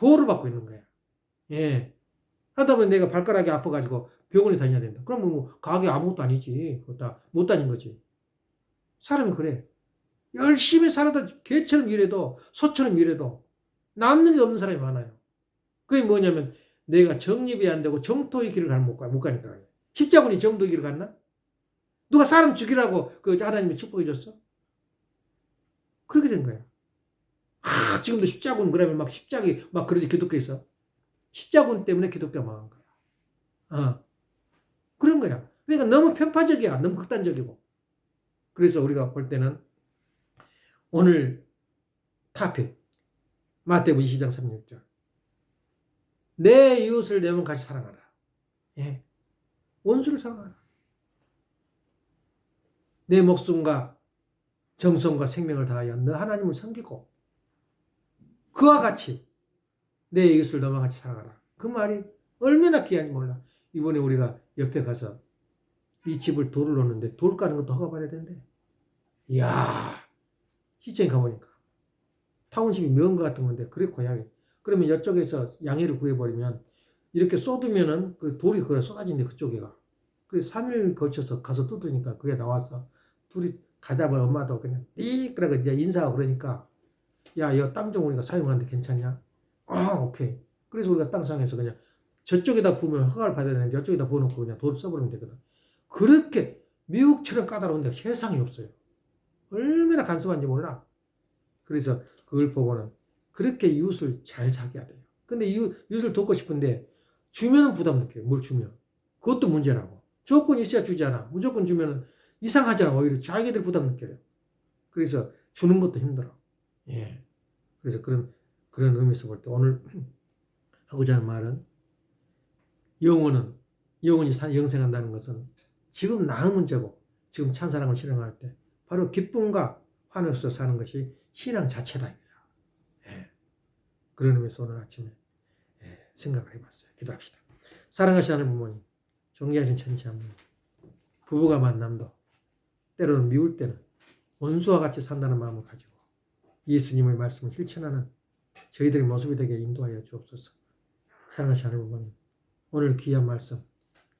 보호를 받고 있는 거야. 예. 하다 보면 내가 발가락이 아파가지고 병원에 다녀야 된다. 그러면 뭐 가게 아무것도 아니지. 그거 다 못 다닌 거지. 사람이 그래. 열심히 살아도 개처럼 일해도 소처럼 일해도 남는 게 없는 사람이 많아요. 그게 뭐냐면 내가 정립이 안 되고 정토의 길을 못, 가, 못 가니까. 십자군이 정도의 길을 갔나? 누가 사람 죽이라고 그 하나님이 축복해 줬어? 그렇게 된 거야. 아, 지금도 십자군 그러면 막 십자기 막 그러지 기독교 있어. 십자군 때문에 기독교가 망한 거야. 어. 그런 거야. 그러니까 너무 편파적이야. 너무 극단적이고. 그래서 우리가 볼 때는 오늘 타픽 마태복음 20장 36절 내 이웃을 내 몸 같이 사랑하라. 예. 원수를 사랑하라. 내 목숨과 정성과 생명을 다하여 너 하나님을 섬기고 그와 같이 내 이웃을 너와 같이 살아가라. 그 말이 얼마나 귀한지 몰라. 이번에 우리가 옆에 가서 이 집을 돌을 놓는데 돌 까는 것도 허가받아야 된대. 이야, 시청에 가보니까 타운십이 명가 같은 건데 그래 고약해. 그러면 이쪽에서 양해를 구해버리면 이렇게 쏟으면은 그 돌이 그래 쏟아진대 그쪽에가. 그래서 3일 걸쳐서 가서 뜯으니까 그게 나와서 둘이 보면 엄마도 그냥 띠 그러고 이제 인사하고 그러니까 야, 이거 땅 좀 우리가 사용하는데 괜찮냐? 아, 오케이. 그래서 우리가 땅 사용해서 그냥 저쪽에다 부으면 허가를 받아야 되는데 이쪽에다 부어놓고 그냥 돌 써버리면 되거든. 그렇게 미국처럼 까다로운 데가 세상에 없어요. 얼마나 간섭한지 몰라. 그래서 그걸 보고는 그렇게 이웃을 잘 사귀어야 돼요. 근데 이웃, 이웃을 돕고 싶은데 주면은 부담 느껴요. 뭘 주면. 그것도 문제라고. 조건이 있어야 주잖아. 무조건 주면은 이상하잖아. 오히려 자기들 부담 느껴요. 그래서 주는 것도 힘들어. 예. 그래서 그런, 그런 의미에서 볼 때 오늘 하고자 하는 말은 영혼은, 영혼이 사- 영생한다는 것은 지금 나의 문제고 지금 찬사랑을 실행할 때 바로 기쁨과 환호 속에 사는 것이 신앙 자체다. 예. 그런 의미에서 오늘 아침에 예, 생각을 해봤어요. 기도합시다. 사랑하시는 하나님 부모님, 존귀하신 천지하님, 부부가 만남도 때로는 미울 때는 원수와 같이 산다는 마음을 가지고 예수님의 말씀을 실천하는 저희들의 모습이 되게 인도하여 주옵소서. 사랑하시는 하나님 오늘 귀한 말씀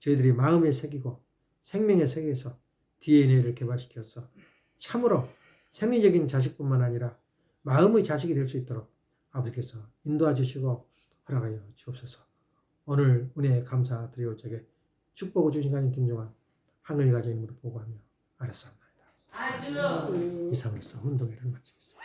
저희들이 마음에 새기고 생명에 새겨서 DNA를 개발시켜서 참으로 생리적인 자식뿐만 아니라 마음의 자식이 될 수 있도록 아버지께서 인도하 주시고 허락하여 주옵소서. 오늘 은혜에 감사드리올 적에 축복을 주신 가님 김종환 하늘 가정님으로 보고하며 알았습니다. 아주 이상으로서 운동회를 마치겠습니다.